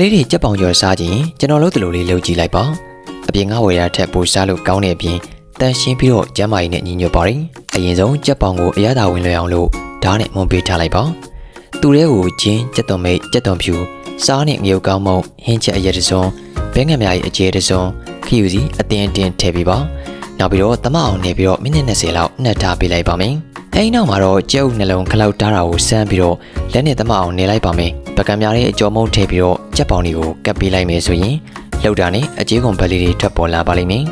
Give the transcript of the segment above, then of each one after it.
လေးတွေကြက်ပေါင်ကျော်စားခြင်းကျွန်တော်တို့တလူလေးလှုပ်ကြည့်လိုက်ပါအပြင်ကဝယ်ရထက်ပိုစားလို့ကောင်းတဲ့အပြင်တန်ရှင်းပြီးတော့ကျမ်းမာရေးနဲ့ညီညွတ်ပါတယ်အရင်ဆုံးကြက်ပေါင်ကိုအရသာဝင်လွယ်အောင်လို့ဓာတ်နဲ့မွန်ပေးထားလိုက်ပါသူတဲကိုဂျင်းကြက်သွန်မိတ်ကြက်သွန်ဖြူစားနဲ့ငရုတ်ကောင်းမုံဟင်းချက်အရက်တစ်စုံဘဲငယ်များရဲ့အကျဲတစ်စုံခီယူစီအတင်းအတင်းထည့်ပေးပါနောက်ပြီးတော့တမအောင်နေပြီးတော့မိနစ်20လောက်နှက်ထားပေးလိုက်ပါမယ်အဲဒီနောက်မှာတော့ကြက်ဥနှလုံးခလောက်တားတာကိုစမ်းပြီးတော့လက်နဲ့တမအောင်နေလိုက်ပါမယ် ပကံများရဲ့အကျော်မုံထည့်ပြီးတော့ကြက်ပေါင်တွေကိုကပ်ပေးလိုက်မယ်ဆိုရင်လောက်တာနဲ့အကြေးကုန်ပက်လေးတွေထွက်ပေါ်လာပါလိမ့်မယ်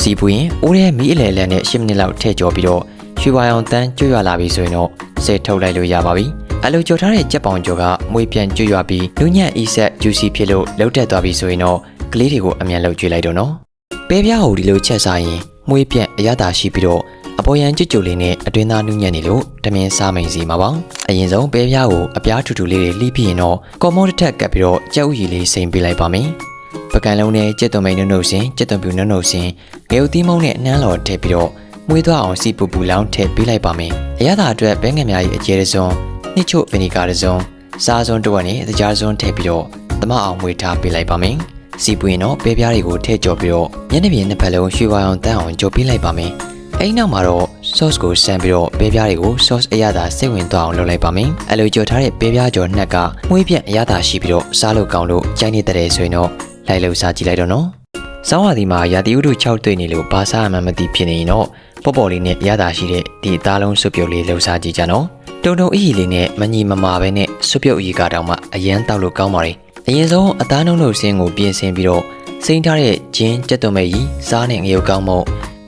စီပူရင်အိုးရဲ့မီးအလဲလဲနဲ့10မိနစ်လောက်ထည့်ကျော်ပြီးတော့ရွှေပါအောင်တန်းကျွတ်ရွလာပြီဆိုရင်တော့ဆဲထုတ်လိုက်လို့ရပါပြီအလိုကြော်ထားတဲ့ကြက်ပေါင်ကျော်ကမွေပြန်ကျွတ်ရွပြီးလူညံ့အီဆက်ဂျူစီဖြစ်လို့လှုပ်တက်သွားပြီဆိုရင်တော့ကလေးတွေကိုအမြန်လှုပ်ကျွေးလိုက်တော့နော်ပဲပြားကိုဒီလိုချက်စားရင်မွေပြန့်အရသာရှိပြီးတော့ အပေါ်ယံကြွကြွလေးနဲ့အတွင်းသားနူးညံ့နေလို့တမင်းစားမိန်စီမှာပါအရင်ဆုံးပဲပြားကိုအပြားထူထူလေးတွေလှီးပြီးရင်တော့ကော်မောတစ်ထက်ကပ်ပြီးတော့ကြက်ဥရီလေးစိမ်ပေးလိုက်ပါမယ်ပကံလုံးနဲ့ကြက်သွန်မိန်နှုတ်နှုတ်စင်ကြက်သွန်ပြူနှုတ်နှုတ်စင်ငယ်ဥသီးမုံနဲ့အနှမ်းလော်ထည့်ပြီးတော့မွေးသွားအောင်စီပူပူလောင်းထည့်ပေးလိုက်ပါမယ်အရသာအတွက်ပဲငယ်များကြီးအကျဲတစ်စုံနှစ်ချို့ဗီနီဂါတစ်စုံစားစုံတစ်ဝက်နဲ့တကြားစုံထည့်ပြီးတော့သမအောင်မွေးထားပေးလိုက်ပါမယ်စီပွင့်တော့ပဲပြားတွေကိုထည့်ကြော်ပြီးတော့ညနေပြင်နှစ်ဖက်လုံးရွှေဝါအောင်တန်းအောင်ကြော်ပေးလိုက်ပါမယ် အဲဒီနောက်မှာတော့ sauce ကိုဆန်းပြီးတော့ပဲပြားတွေကို sauce အရသာစိတ်ဝင်သွားအောင်လုပ်လိုက်ပါမယ်။အဲလိုကြော်ထားတဲ့ပဲပြားကြော်နှက်ကမွေးပြန့်အရသာရှိပြီးတော့စားလို့ကောင်းလို့ကြိုက်နေတဲ့ဆိုရင်တော့လိုက်လို့စားကြည့်လိုက်တော့နော်။စောင်းဝါဒီမှာရာသီဥတု6တွေ့နေလို့ဘာစားမှမသိဖြစ်နေရင်တော့ပေါ့ပေါ့လေးနဲ့အရသာရှိတဲ့ဒီအသားလုံးစွပ်ပြုတ်လေးလှူစားကြည့်ကြနော်။တုံတုံအီလေးနဲ့မညီမမာပဲနဲ့စွပ်ပြုတ်အီကတောင်မှအရန်တောက်လို့ကောင်းပါလေ။အရင်ဆုံးအသားနှုံးလို့ဆင်းကိုပြင်ဆင်ပြီးတော့စိမ့်ထားတဲ့ဂျင်းကြက်သွန်မဲ့ကြီးစားနဲ့ငရုတ်ကောင်းမုံ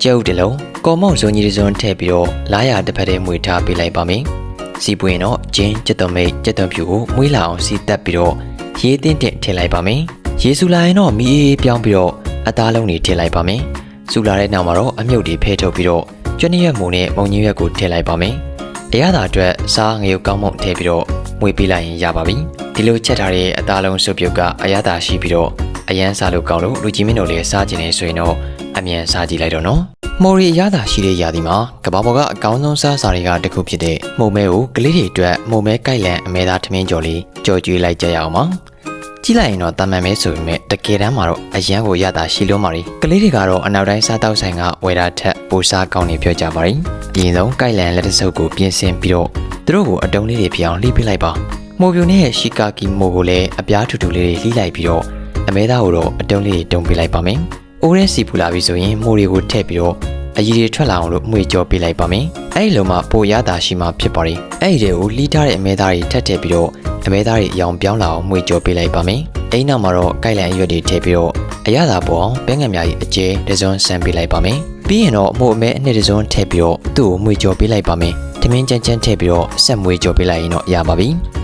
ကျုပ်တလုံး ကော်မောက်ဇွန်ကြီးတစ်စုံထည့်ပြီးတော့လာရတစ်ဖက်တည်းမွေထားပေးလိုက်ပါမယ်။စီပွင့်တော့ဂျင်းကြက်သွန်မိတ်ကြက်သွန်ဖြူကိုမွေးလာအောင်စီတက်ပြီးတော့ရေးတင်းတင်းထည့်လိုက်ပါမယ်။ရေစူလာရင်တော့မီးအေးပြောင်းပြီးတော့အသားလုံးတွေထည့်လိုက်ပါမယ်။စူလာတဲ့နောက်မှာတော့အမြုပ်တွေဖဲထုတ်ပြီးတော့ကျွန်းရက်မုံနဲ့မုံညင်းရက်ကိုထည့်လိုက်ပါမယ်။အရသာအတွက်စားငရုတ်ကောင်းမုံထည့်ပြီးတော့မွေးပေးလိုက်ရင်ရပါပြီ။ဒီလိုချက်ထားတဲ့အသားလုံးစုပ်ပြုတ်ကအရသာရှိပြီးတော့အရန်စားလို့ကောင်းလို့လူကြီးမင်းတို့လည်းစားကြည့်နေဆိုရင်တော့အမြန်စားကြည့်လိုက်တော့နော်။ မော်ရီအရသာရှိတဲ့ຢာဒီမှာကဘာပေါ်ကအကောင်းဆုံးစားစာတွေကတစ်ခုဖြစ်တဲ့မှုံမဲကိုကလေးတွေအတွက်မှုံမဲကြိုက်လန်အမဲသားထမင်းကြော်လေးကြော်ကျွေးလိုက်ကြရအောင်ပါ။ကြည့်လိုက်ရင်တော့တာမန်မဲဆိုပေမဲ့တကယ်တမ်းမှာတော့အရန်ကိုရတာရှိလို့မာရီကလေးတွေကတော့အနောက်တိုင်းစားတောက်ဆိုင်ကဝယ်တာထက်ပိုစားကောင်းနေပြောကြပါရီအရင်ဆုံးကြိုက်လန်လက်တဆုပ်ကိုပြင်ဆင်ပြီးတော့သူတို့ကိုအတုံးလေးတွေဖြစ်အောင်လှီးပေးလိုက်ပါမိုဘီယိုနဲ့ရှီကာကီမိုကိုလည်းအပြားထူထူလေးတွေလှီးလိုက်ပြီးတော့အမဲသားကိုတော့အတုံးလေးတွေတုံပေးလိုက်ပါမယ်။ အိုးရဲစီပူလာပြီဆိုရင်မိုးတွေကိုထည့်ပြီးတော့အကြီးတွေထွက်လာအောင်လို့မှွေကြောပေးလိုက်ပါမယ်။အဲ့ဒီလိုမှပိုရတာရှိမှဖြစ်ပါ रे ။အဲ့ဒီတွေကိုလှီးထားတဲ့အမဲသားတွေထပ်ထည့်ပြီးတော့အမဲသားတွေအယောင်ပြောင်းလာအောင်မှွေကြောပေးလိုက်ပါမယ်။အဲ့နောက်မှာတော့ကြိုက်လန်အရွက်တွေထည့်ပြီးတော့အရသာပေါ်အောင်ပဲငယ်များကြီးအကျဲတစ်စုံဆန်ပေးလိုက်ပါမယ်။ပြီးရင်တော့မို့အမဲအနှစ်တစ်စုံထည့်ပြီးတော့သူ့ကိုမှွေကြောပေးလိုက်ပါမယ်။ထမင်းချမ်းချမ်းထည့်ပြီးတော့ဆက်မွေကြောပေးလိုက်ရင်တော့ရပါပြီ။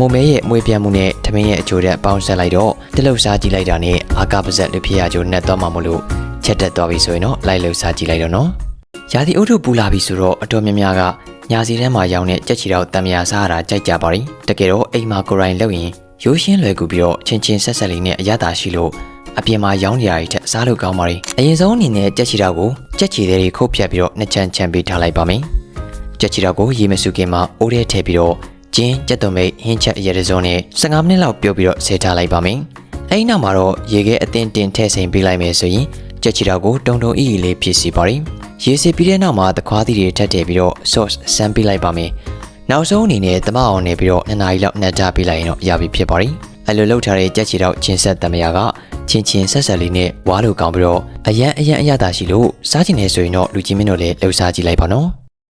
မုံမဲရဲ့မွေးပြန့်မှုနဲ့ထမင်းရဲ့အချိုတက်ပေါင်းဆက်လိုက်တော့တလုတ်စားကြည့်လိုက်တာနဲ့အာကပါဇက်လူဖြစ်ရကြိုနဲ့တော့မှမလို့ချက်တက်သွားပြီဆိုရင်တော့လိုက်လို့စားကြည့်လိုက်တော့နော်ရာသီဥတုပူလာပြီဆိုတော့အတော်များများကညာစီထဲမှာရောင်းတဲ့ကြက်ချီတော့တံမြာစားရတာကြိုက်ကြပါရီတကယ်တော့အိမ်မှာကိုရိုင်းလုပ်ရင်ရိုးရှင်းလွယ်ကူပြီးတော့ချင်းချင်းဆက်ဆက်လေးနဲ့အရသာရှိလို့အပြင်မှာရောင်းကြရတဲ့စားလို့ကောင်းပါရီအရင်ဆုံးအနေနဲ့ကြက်ချီတော့ကိုကြက်ချီတွေခုတ်ဖြတ်ပြီးတော့နှစ်ချမ်းချမ်းပေးထားလိုက်ပါမယ်ကြက်ချီတော့ကိုရေမစုခင်မှာအိုးထဲထည့်ပြီးတော့ ကျင်းကြက်သွန်မိတ်ဟင်းချက်ရဲတစုံနဲ့15မိနစ်လောက်ပြုတ်ပြီးတော့ဆဲထားလိုက်ပါမယ်။အဲဒီနောက်မှာတော့ရေခဲအသင်းတင်ထည့်စိမ်ပေးလိုက်မယ်ဆိုရင်ကြက်ချီတော်ကိုတုံတုံအီအီလေးဖြစ်စီပါရင်ရေစီပြီးတဲ့နောက်မှာသခွားသီးတွေထပ်ထည့်ပြီးတော့ sauce ဆန်းပေးလိုက်ပါမယ်။နောက်ဆုံးအနေနဲ့တမအောင်နေပြီးတော့2နာရီလောက်နှက်ထားပေးလိုက်ရင်တော့ရပြီဖြစ်ပါရင်အဲလိုလုပ်ထားတဲ့ကြက်ချီတော်ချင်းဆက်တမယာကချင်းချင်းဆက်ဆက်လေးနဲ့ဝါလို့ကောင်းပြီးတော့အရန်အရန်အရသာရှိလို့စားချင်နေဆိုရင်တော့လူကြီးမင်းတို့လည်းလှူစားကြည့်လိုက်ပါနော်။